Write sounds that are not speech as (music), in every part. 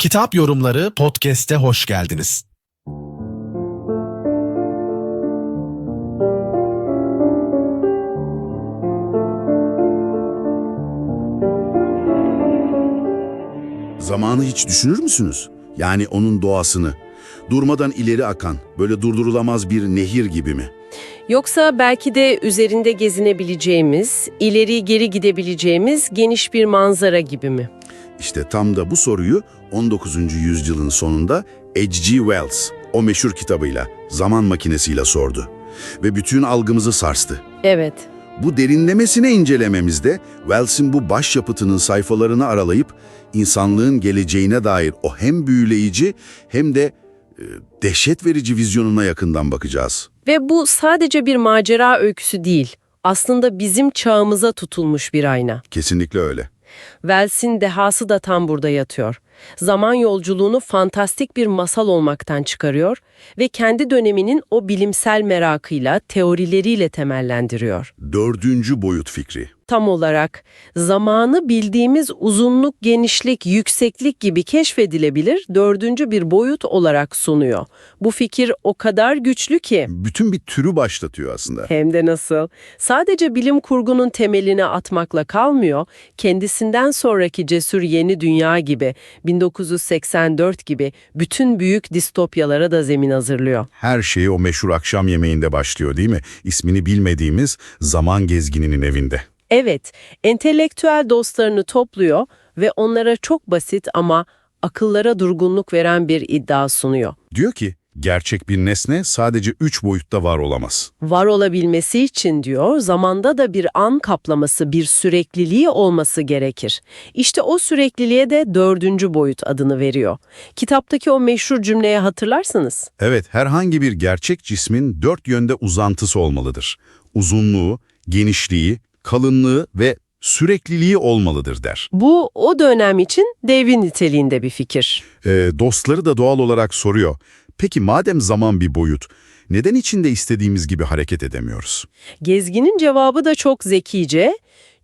Kitap Yorumları Podcast'e hoş geldiniz. Zamanı hiç düşünür müsünüz? Yani onun doğasını. Durmadan ileri akan, böyle durdurulamaz bir nehir gibi mi? Yoksa belki de üzerinde gezinebileceğimiz, ileri geri gidebileceğimiz geniş bir manzara gibi mi? İşte tam da bu soruyu 19. yüzyılın sonunda H.G. Wells o meşhur kitabıyla, Zaman Makinesiyle sordu. Ve bütün algımızı sarstı. Evet. Bu derinlemesine incelememizde Wells'in bu başyapıtının sayfalarını aralayıp insanlığın geleceğine dair o hem büyüleyici hem de e, dehşet verici vizyonuna yakından bakacağız. Ve bu sadece bir macera öyküsü değil. Aslında bizim çağımıza tutulmuş bir ayna. Kesinlikle öyle. Wells'in dehası da tam burada yatıyor. Zaman yolculuğunu fantastik bir masal olmaktan çıkarıyor ve kendi döneminin o bilimsel merakıyla, teorileriyle temellendiriyor. Dördüncü boyut fikri. Tam olarak zamanı bildiğimiz uzunluk, genişlik, yükseklik gibi keşfedilebilir dördüncü bir boyut olarak sunuyor. Bu fikir o kadar güçlü ki Bütün bir türü başlatıyor aslında. hem de nasıl sadece bilim kurgunun temelini atmakla kalmıyor, kendisinden sonraki cesur yeni dünya gibi 1984 gibi bütün büyük distopyalara da zemin hazırlıyor. Her şeyi o meşhur akşam yemeğinde başlıyor değil mi? İsmini bilmediğimiz zaman gezgininin evinde. Evet, entelektüel dostlarını topluyor ve onlara çok basit ama akıllara durgunluk veren bir iddia sunuyor. Diyor ki, gerçek bir nesne sadece üç boyutta var olamaz. Var olabilmesi için diyor, zamanda da bir an kaplaması, bir sürekliliği olması gerekir. İşte o sürekliliğe de dördüncü boyut adını veriyor. Kitaptaki o meşhur cümleye hatırlarsanız. Evet, herhangi bir gerçek cismin dört yönde uzantısı olmalıdır. Uzunluğu, genişliği, kalınlığı ve sürekliliği olmalıdır der. Bu o dönem için devin niteliğinde bir fikir. Ee, dostları da doğal olarak soruyor. Peki madem zaman bir boyut, neden içinde istediğimiz gibi hareket edemiyoruz? Gezginin cevabı da çok zekice.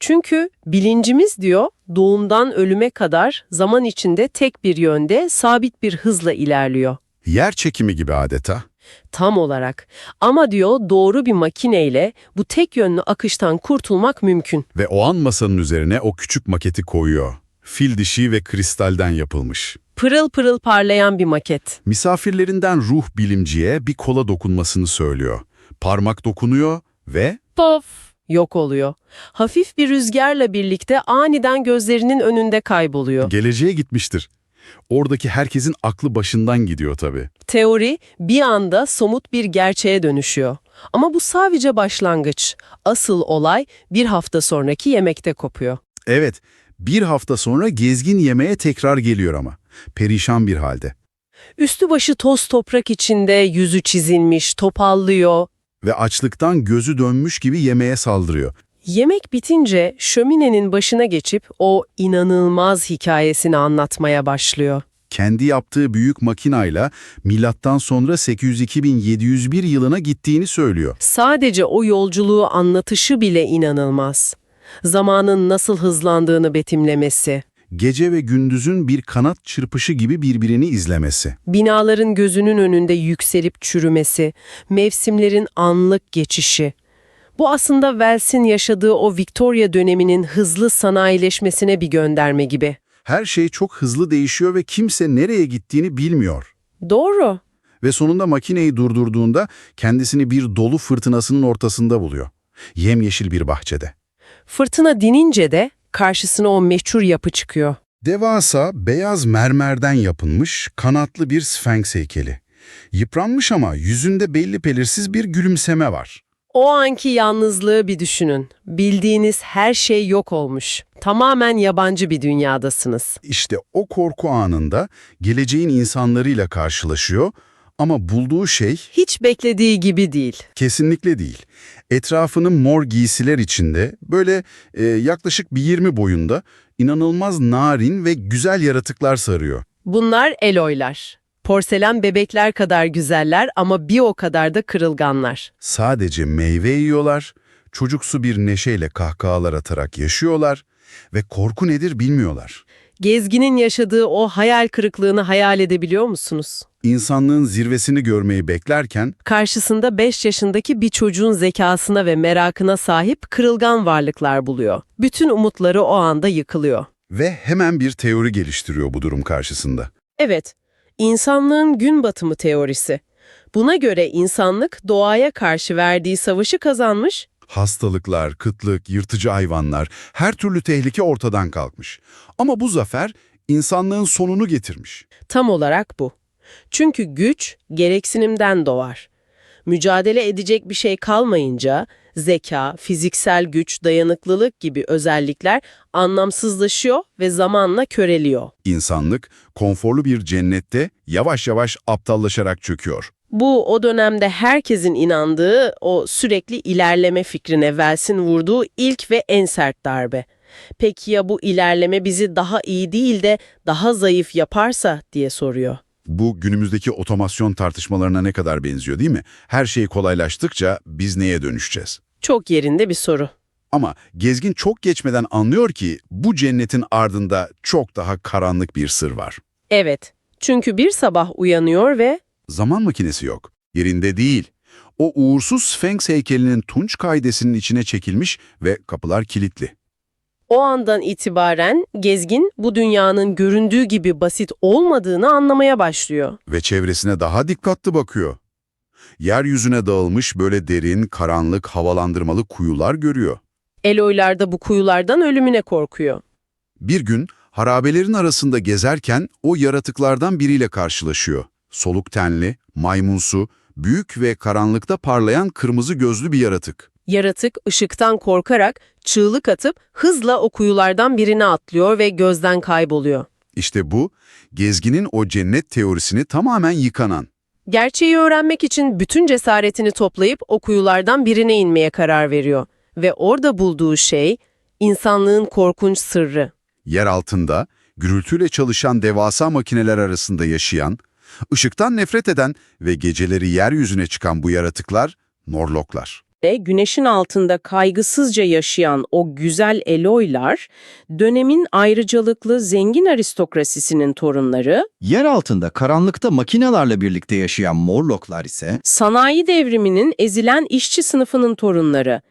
Çünkü bilincimiz diyor doğumdan ölüme kadar zaman içinde tek bir yönde sabit bir hızla ilerliyor. Yer çekimi gibi adeta. Tam olarak. Ama diyor doğru bir makineyle bu tek yönlü akıştan kurtulmak mümkün. Ve o an masanın üzerine o küçük maketi koyuyor. Fil dişi ve kristalden yapılmış. Pırıl pırıl parlayan bir maket. Misafirlerinden ruh bilimciye bir kola dokunmasını söylüyor. Parmak dokunuyor ve Pof! Yok oluyor. Hafif bir rüzgarla birlikte aniden gözlerinin önünde kayboluyor. geleceğe gitmiştir. Oradaki herkesin aklı başından gidiyor tabii. Teori bir anda somut bir gerçeğe dönüşüyor. Ama bu sadece başlangıç. Asıl olay bir hafta sonraki yemekte kopuyor. Evet, bir hafta sonra gezgin yemeğe tekrar geliyor ama. Perişan bir halde. Üstü başı toz toprak içinde yüzü çizilmiş, topallıyor. Ve açlıktan gözü dönmüş gibi yemeğe saldırıyor. Yemek bitince şöminenin başına geçip o inanılmaz hikayesini anlatmaya başlıyor. Kendi yaptığı büyük makinayla milattan sonra 802.701 yılına gittiğini söylüyor. Sadece o yolculuğu anlatışı bile inanılmaz. Zamanın nasıl hızlandığını betimlemesi, Gece ve gündüzün bir kanat çırpışı gibi birbirini izlemesi. binaların gözünün önünde yükselip çürümesi, mevsimlerin anlık geçişi. Bu aslında Wells'in yaşadığı o Victoria döneminin hızlı sanayileşmesine bir gönderme gibi. Her şey çok hızlı değişiyor ve kimse nereye gittiğini bilmiyor. Doğru. Ve sonunda makineyi durdurduğunda kendisini bir dolu fırtınasının ortasında buluyor. Yemyeşil bir bahçede. Fırtına dinince de karşısına o meşhur yapı çıkıyor. Devasa, beyaz mermerden yapılmış, kanatlı bir sfenks heykeli. Yıpranmış ama yüzünde belli belirsiz bir gülümseme var. O anki yalnızlığı bir düşünün. Bildiğiniz her şey yok olmuş. Tamamen yabancı bir dünyadasınız. İşte o korku anında geleceğin insanlarıyla karşılaşıyor ama bulduğu şey Hiç beklediği gibi değil. kesinlikle değil. Etrafının mor giysiler içinde böyle e, yaklaşık bir 20 boyunda inanılmaz narin ve güzel yaratıklar sarıyor. Bunlar Eloylar. Porselen bebekler kadar güzeller ama bir o kadar da kırılganlar. Sadece meyve yiyorlar, çocuksu bir neşeyle kahkahalar atarak yaşıyorlar ve korku nedir bilmiyorlar. Gezginin yaşadığı o hayal kırıklığını hayal edebiliyor musunuz? İnsanlığın zirvesini görmeyi beklerken Karşısında 5 yaşındaki bir çocuğun zekasına ve merakına sahip kırılgan varlıklar buluyor. Bütün umutları o anda yıkılıyor. ve hemen bir teori geliştiriyor bu durum karşısında. Evet, insanlığın gün batımı teorisi. Buna göre insanlık doğaya karşı verdiği savaşı kazanmış, Hastalıklar, kıtlık, yırtıcı hayvanlar, her türlü tehlike ortadan kalkmış. Ama bu zafer insanlığın sonunu getirmiş. tam olarak bu. Çünkü güç gereksinimden doğar. Mücadele edecek bir şey kalmayınca zeka, fiziksel güç, dayanıklılık gibi özellikler anlamsızlaşıyor ve zamanla köreliyor. İnsanlık konforlu bir cennette yavaş yavaş aptallaşarak çöküyor. Bu o dönemde herkesin inandığı o sürekli ilerleme fikrine Wells'in vurduğu ilk ve en sert darbe. Peki ya bu ilerleme bizi daha iyi değil de daha zayıf yaparsa diye soruyor. Bu günümüzdeki otomasyon tartışmalarına ne kadar benziyor değil mi? Her şey kolaylaştıkça biz neye dönüşeceğiz? Çok yerinde bir soru. Ama gezgin çok geçmeden anlıyor ki bu cennetin ardında çok daha karanlık bir sır var. Evet, çünkü bir sabah uyanıyor ve Zaman makinesi yok. Yerinde değil. O uğursuz Sphinx heykelinin tunç kaidesinin içine çekilmiş ve kapılar kilitli. O andan itibaren gezgin bu dünyanın göründüğü gibi basit olmadığını anlamaya başlıyor. Ve çevresine daha dikkatli bakıyor. Yeryüzüne dağılmış böyle derin, karanlık, havalandırmalı kuyular görüyor. Eloylar da bu kuyulardan ölümüne korkuyor. Bir gün harabelerin arasında gezerken o yaratıklardan biriyle karşılaşıyor. Soluk tenli, maymunsu, büyük ve karanlıkta parlayan kırmızı gözlü bir yaratık. Yaratık ışıktan korkarak çığlık atıp hızla o kuyulardan birine atlıyor ve gözden kayboluyor. İşte bu, gezginin o cennet teorisini tamamen yıkanan. Gerçeği öğrenmek için bütün cesaretini toplayıp o kuyulardan birine inmeye karar veriyor. Ve orada bulduğu şey insanlığın korkunç sırrı. Yer altında, gürültüyle çalışan devasa makineler arasında yaşayan, ışıktan nefret eden ve geceleri yeryüzüne çıkan bu yaratıklar, Norloklar. De güneşin altında kaygısızca yaşayan o güzel Eloylar, dönemin ayrıcalıklı zengin aristokrasisinin torunları, Yer altında karanlıkta makinelerle birlikte yaşayan Morlocklar ise sanayi devriminin ezilen işçi sınıfının torunları.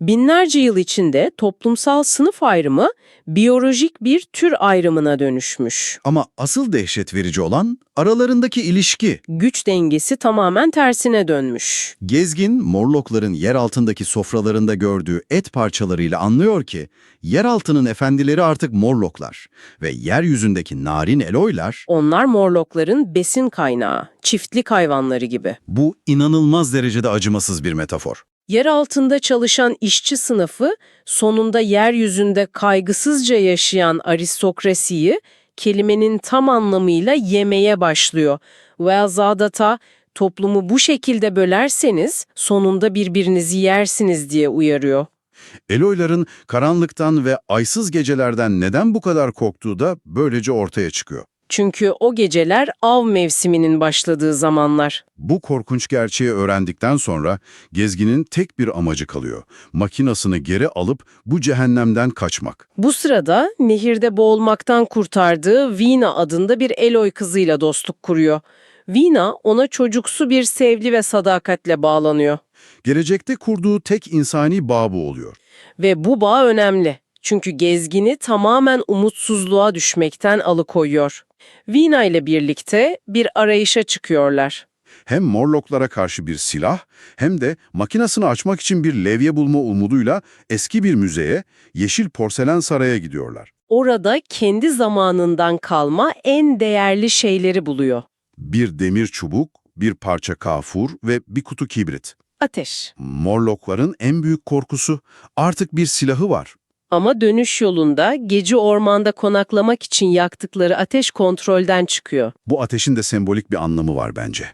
Binlerce yıl içinde toplumsal sınıf ayrımı biyolojik bir tür ayrımına dönüşmüş. ama asıl dehşet verici olan aralarındaki ilişki. Güç dengesi tamamen tersine dönmüş. Gezgin, Morlockların yer altındaki sofralarında gördüğü et parçalarıyla anlıyor ki, yer altının efendileri artık Morlocklar ve yeryüzündeki narin Eloylar, Onlar Morlockların besin kaynağı, çiftlik hayvanları gibi. bu inanılmaz derecede acımasız bir metafor. Yer altında çalışan işçi sınıfı sonunda yeryüzünde kaygısızca yaşayan aristokrasiyi kelimenin tam anlamıyla yemeye başlıyor. Wells adeta toplumu bu şekilde bölerseniz sonunda birbirinizi yersiniz diye uyarıyor. Eloyların karanlıktan ve aysız gecelerden neden bu kadar korktuğu da böylece ortaya çıkıyor. Çünkü o geceler av mevsiminin başladığı zamanlar. Bu korkunç gerçeği öğrendikten sonra gezginin tek bir amacı kalıyor. Makinasını geri alıp bu cehennemden kaçmak. Bu sırada nehirde boğulmaktan kurtardığı Vina adında bir Eloy kızıyla dostluk kuruyor. Vina ona çocuksu bir sevgi ve sadakatle bağlanıyor. Gelecekte kurduğu tek insani bağ bu oluyor. Ve bu bağ önemli. Çünkü gezgini tamamen umutsuzluğa düşmekten alıkoyuyor. Vina ile birlikte bir arayışa çıkıyorlar. Hem Morlocklara karşı bir silah hem de makinasını açmak için bir levye bulma umuduyla eski bir müzeye, Yeşil Porselen Saray'a gidiyorlar. Orada kendi zamanından kalma en değerli şeyleri buluyor. Bir demir çubuk, bir parça kafur ve bir kutu kibrit. Ateş. Morlockların en büyük korkusu artık bir silahı var. Ama dönüş yolunda gece ormanda konaklamak için yaktıkları ateş kontrolden çıkıyor. Bu ateşin de sembolik bir anlamı var bence.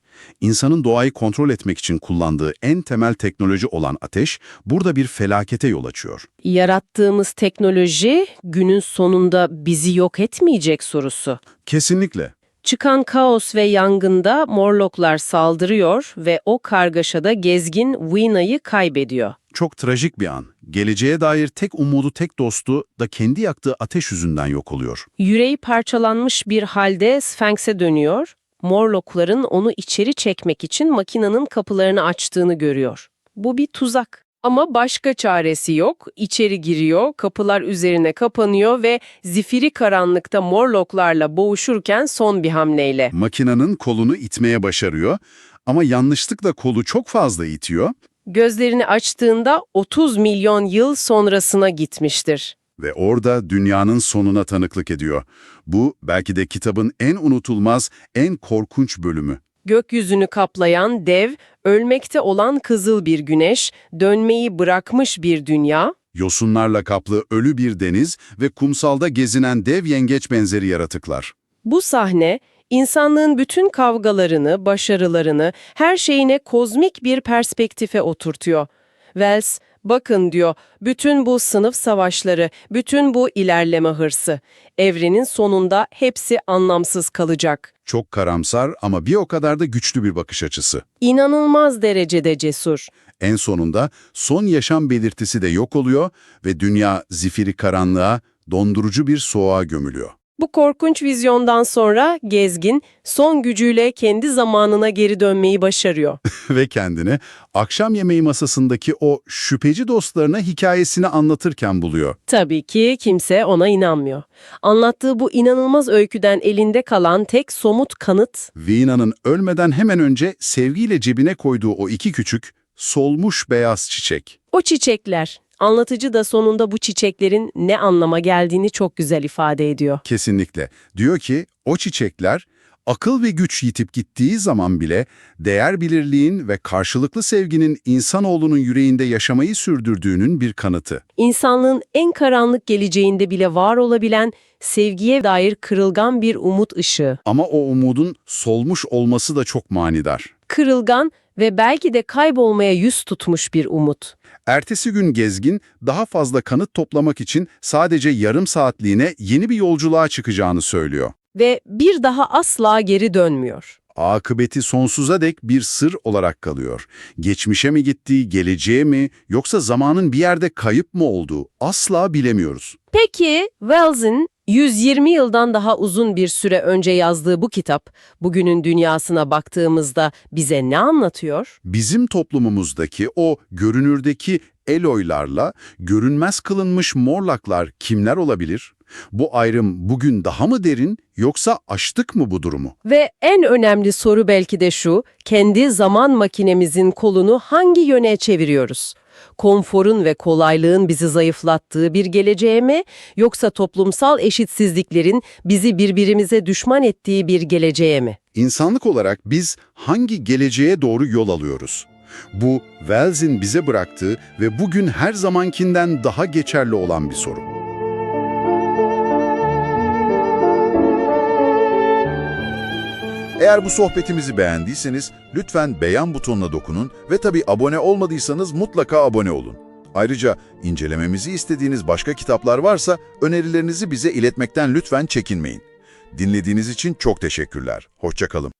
İnsanın doğayı kontrol etmek için kullandığı en temel teknoloji olan ateş, burada bir felakete yol açıyor. Yarattığımız teknoloji günün sonunda bizi yok etmeyecek sorusu. Kesinlikle. Çıkan kaos ve yangında Morlocklar saldırıyor ve o kargaşada gezgin Wina'yı kaybediyor. Çok trajik bir an. Geleceğe dair tek umudu, tek dostu da kendi yaktığı ateş yüzünden yok oluyor. Yüreği parçalanmış bir halde Sphinx'e dönüyor. Morlockların onu içeri çekmek için makinanın kapılarını açtığını görüyor. Bu bir tuzak. Ama başka çaresi yok. İçeri giriyor, kapılar üzerine kapanıyor ve zifiri karanlıkta Morlocklarla boğuşurken son bir hamleyle. Makinanın kolunu itmeye başarıyor ama yanlışlıkla kolu çok fazla itiyor Gözlerini açtığında 30 milyon yıl sonrasına gitmiştir. ve orada dünyanın sonuna tanıklık ediyor. Bu belki de kitabın en unutulmaz, en korkunç bölümü. Gökyüzünü kaplayan dev, ölmekte olan kızıl bir güneş, dönmeyi bırakmış bir dünya, Yosunlarla kaplı ölü bir deniz ve kumsalda gezinen dev yengeç benzeri yaratıklar. Bu sahne, insanlığın bütün kavgalarını, başarılarını, her şeyine kozmik bir perspektife oturtuyor. Wells, bakın diyor, bütün bu sınıf savaşları, bütün bu ilerleme hırsı, evrenin sonunda hepsi anlamsız kalacak. Çok karamsar ama bir o kadar da güçlü bir bakış açısı. İnanılmaz derecede cesur. En sonunda son yaşam belirtisi de yok oluyor ve dünya zifiri karanlığa, dondurucu bir soğuğa gömülüyor. Bu korkunç vizyondan sonra Gezgin son gücüyle kendi zamanına geri dönmeyi başarıyor. (laughs) ve kendini akşam yemeği masasındaki o şüpheci dostlarına hikayesini anlatırken buluyor. Tabii ki kimse ona inanmıyor. Anlattığı bu inanılmaz öyküden elinde kalan tek somut kanıt, Vina'nın ölmeden hemen önce sevgiyle cebine koyduğu o iki küçük, solmuş beyaz çiçek. o çiçekler. Anlatıcı da sonunda bu çiçeklerin ne anlama geldiğini çok güzel ifade ediyor. Kesinlikle. Diyor ki o çiçekler akıl ve güç yitip gittiği zaman bile değer bilirliğin ve karşılıklı sevginin insanoğlunun yüreğinde yaşamayı sürdürdüğünün bir kanıtı. İnsanlığın en karanlık geleceğinde bile var olabilen sevgiye dair kırılgan bir umut ışığı. Ama o umudun solmuş olması da çok manidar. Kırılgan ve belki de kaybolmaya yüz tutmuş bir umut. Ertesi gün Gezgin daha fazla kanıt toplamak için sadece yarım saatliğine yeni bir yolculuğa çıkacağını söylüyor. Ve bir daha asla geri dönmüyor. Akıbeti sonsuza dek bir sır olarak kalıyor. Geçmişe mi gitti, geleceğe mi yoksa zamanın bir yerde kayıp mı olduğu asla bilemiyoruz. Peki Wells'in 120 yıldan daha uzun bir süre önce yazdığı bu kitap, bugünün dünyasına baktığımızda bize ne anlatıyor? Bizim toplumumuzdaki o görünürdeki Eloylarla görünmez kılınmış morlaklar kimler olabilir? Bu ayrım bugün daha mı derin yoksa aştık mı bu durumu? Ve en önemli soru belki de şu, kendi zaman makinemizin kolunu hangi yöne çeviriyoruz? Konforun ve kolaylığın bizi zayıflattığı bir geleceğe mi, yoksa toplumsal eşitsizliklerin bizi birbirimize düşman ettiği bir geleceğe mi? İnsanlık olarak biz hangi geleceğe doğru yol alıyoruz? Bu Wells'in bize bıraktığı ve bugün her zamankinden daha geçerli olan bir soru. Eğer bu sohbetimizi beğendiyseniz lütfen beğen butonuna dokunun ve tabii abone olmadıysanız mutlaka abone olun. Ayrıca incelememizi istediğiniz başka kitaplar varsa önerilerinizi bize iletmekten lütfen çekinmeyin. Dinlediğiniz için çok teşekkürler. Hoşçakalın.